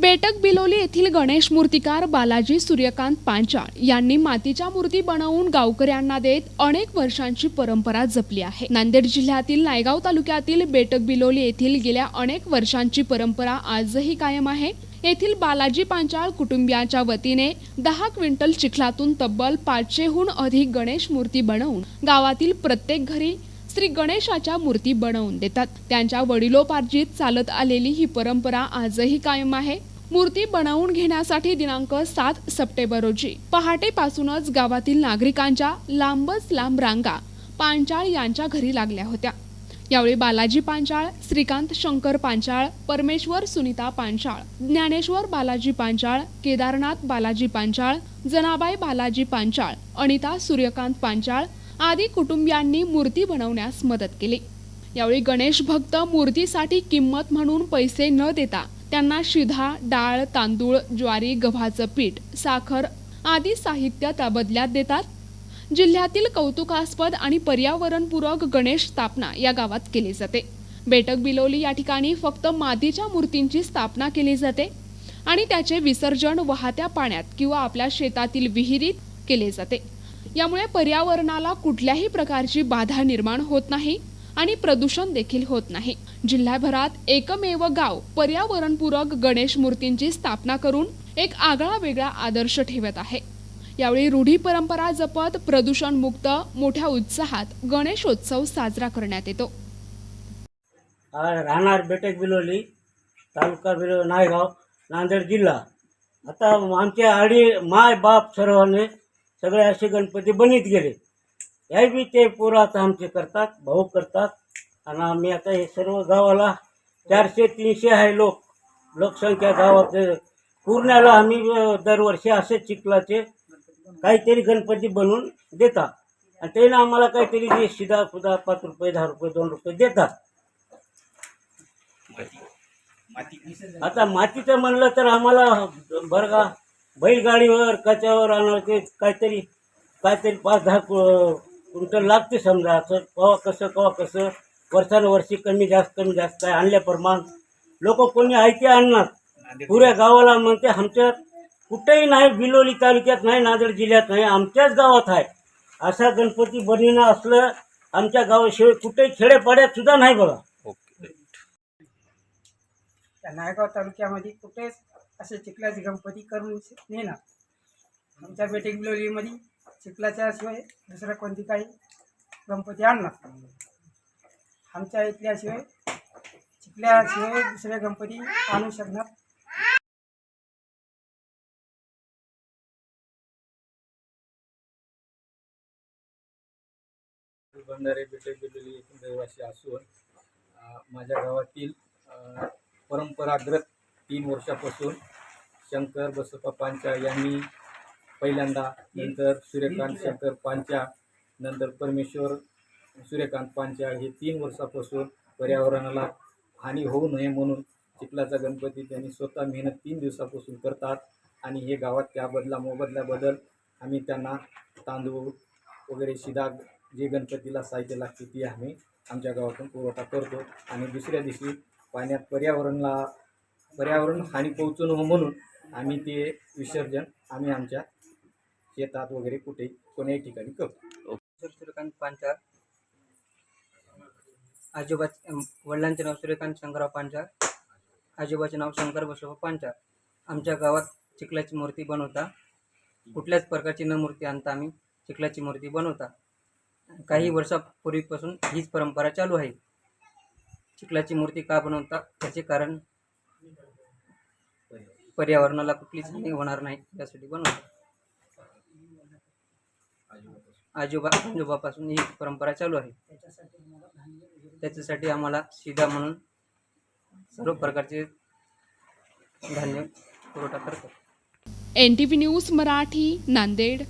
बेटक बिलोली येथील गणेश मूर्तिकार बालाजी सूर्यकांत पांचाळ यांनी मातीच्या मूर्ती बनवून गावकऱ्यांना देत अनेक वर्षांची परंपरा जपली आहे. नांदेड जिल्ह्यातील नायगाव तालुक्यातील बेटक बिलोली येथील गेल्या अनेक वर्षांची परंपरा आजही कायम आहे. येथील बालाजी पांचाळ कुटुंबियांच्या वतीने दहा क्विंटल चिखलातून तब्बल पाचशेहून अधिक गणेश मूर्ती बनवून गावातील प्रत्येक घरी श्री गणेशाच्या मूर्ती बनवून देतात. त्यांच्या वडिलोपार्जित चालत आलेली ही परंपरा आजही कायम आहे. मूर्ती बनवून घेण्यासाठी दिनांक सात सप्टेंबर रोजी. पहाटेपासूनच गावातील नागरिकांच्या लांबच लांब रांगा पांचाळ यांच्या घरी लागल्या होत्या. यावेळी बालाजी पांचाळ श्रीकांत शंकर पांचाळ परमेश्वर सुनीता पांचाळ ज्ञानेश्वर बालाजी पांचाळ केदारनाथ बालाजी पांचाळ जनाबाई बालाजी पांचाळ अनिता सूर्यकांत पांचाळ आदी कुटुंबियांनी मूर्ती बनवण्यास मदत केली. यावेळी गणेश भक्त मूर्तीसाठी किंमत म्हणून पैसे न देता त्यांना शिधा डाळ तांदूळ ज्वारी गव्हाचं पीठ साखर आदी साहित्य त्याबदल्यात देतात. जिल्ह्यातील कौतुकास्पद आणि पर्यावरणपूरक गणेश स्थापना या गावात केली जाते. बेटक बिलोली या ठिकाणी फक्त मातीच्या मूर्तींची स्थापना केली जाते आणि त्याचे विसर्जन वाहत्या पाण्यात किंवा आपल्या शेतातील विहिरीत केले जाते. यामुळे पर्यावरणाला कुठल्याही प्रकारची बाधा निर्माण होत नाही आणि प्रदूषण देखील होत नाही. जिल्ह्याभरात एकमेव गाव पर्यावरणपूरक गणेश मूर्तींची स्थापना करून एक आगळा वेगळा आदर्श ठेवत आहे. यावेळी रूढी परंपरा जपत प्रदूषणमुक्त मोठ्या उत्साहात गणेशोत्सव साजरा करण्यात येतो. राहणार बेटक बिलोली तालुका बिलो नायगाव नांदेड जिल्हा. आता आमच्या आडी माय बाप सर्वांनी सगळे असे गणपती बनीत गेले. हे बी ते पोरं आता आमचे करतात भाऊ करतात. आणि आम्ही आता हे सर्व गावाला चारशे तीनशे आहे लोक. लोकसंख्या गावात पूर्ण्याला आम्ही दरवर्षी असे चिखलाचे काहीतरी गणपती बनवून देतात. आणि त्यानं आम्हाला काहीतरी जे शिदा फुदा पाच रुपये दहा रुपये दोन रुपये देतात. आता मातीचं म्हणलं तर आम्हाला बरं का बैलगाडीवर कच्यावर आणायचे काहीतरी काहीतरी पाच दहा कु- क्विंटल लागते समजा. असं कवा कसं कवा कसं वर्षानुवर्षी कमी जास्त कमी जास्त आहे आणल्याप्रमाण लोक कोणी ऐके आणणार. पुऱ्या गावाला म्हणते आमच्या कुठेही नाही बिलोली तालुक्यात नाही नांदेड जिल्ह्यात नाही आमच्याच गावात आहे. असा गणपती बनविणं असलं आमच्या गावाशिवाय कुठेही खेडेपाड्यात सुद्धा नाही बघा. त्या नायगाव तालुक्यामध्ये कुठेच असे चिखलाचे गणपती करून नेणार. आमच्या बेटिंग बिलोलीमध्ये चिखलाच्या शिवाय दुसरा कोणती काही गणपती आणणार. आमच्या इथल्याशिवाय चिखल्याशिवाय दुसरे गणपती आणू शकणार. भंडारे बेटे बिलोली रहिवासी असून माझ्या गावातील अ, परंपरागत तीन वर्षापासून शंकर बसप्पा पांचा यांनी पहिल्यांदा नंतर सूर्यकांत शंकर पांचा नंतर परमेश्वर सूर्यकांत पांचा हे तीन वर्षापासून पर्यावरणाला हानी होऊ नये म्हणून चिखलाचा गणपती त्यांनी स्वतः मेहनत तीन दिवसापासून करतात आणि हे गावात त्या बदला मोबदल्याबद्दल आम्ही त्यांना तांदूळ वगैरे शिदा जे गणपतीला साहित्य लागते ती आम्ही आमच्या गावातून पुरवठा करतो. आणि दुसऱ्या दिवशी पाण्यात पर्यावरणला पर्यावरण हानी पोहोचू नये हो म्हणून आम्ही ते विसर्जन आम्ही आमच्या शेतात वगैरे कुठे कोण्याही ठिकाणी करतो. सूर्यकांत पांचाळ. आजोबा वडिलांचे नाव सूर्यकांत शंकरराव पांचाळ. आजोबाचे नाव शंकर बसव पांचाळ. आमच्या गावात चिखलाची मूर्ती बनवता. कुठल्याच प्रकारची न मूर्ती आणता आम्ही चिखलाची मूर्ती बनवता. काही वर्षापूर्वीपासून हीच परंपरा चालू आहे. चिखलाची मूर्ती का बनवता? त्याचे कारण पर्यावरणाला कुठलीच हानी होणार नाही यासाठी बनवतात आजोबा आजोबापासून ही परंपरा चालू आहे. त्याच्यासाठी आम्हाला शिदा म्हणून सर्व प्रकारचे धान्य पुरवठा करतो. N T V news Marathi Nanded.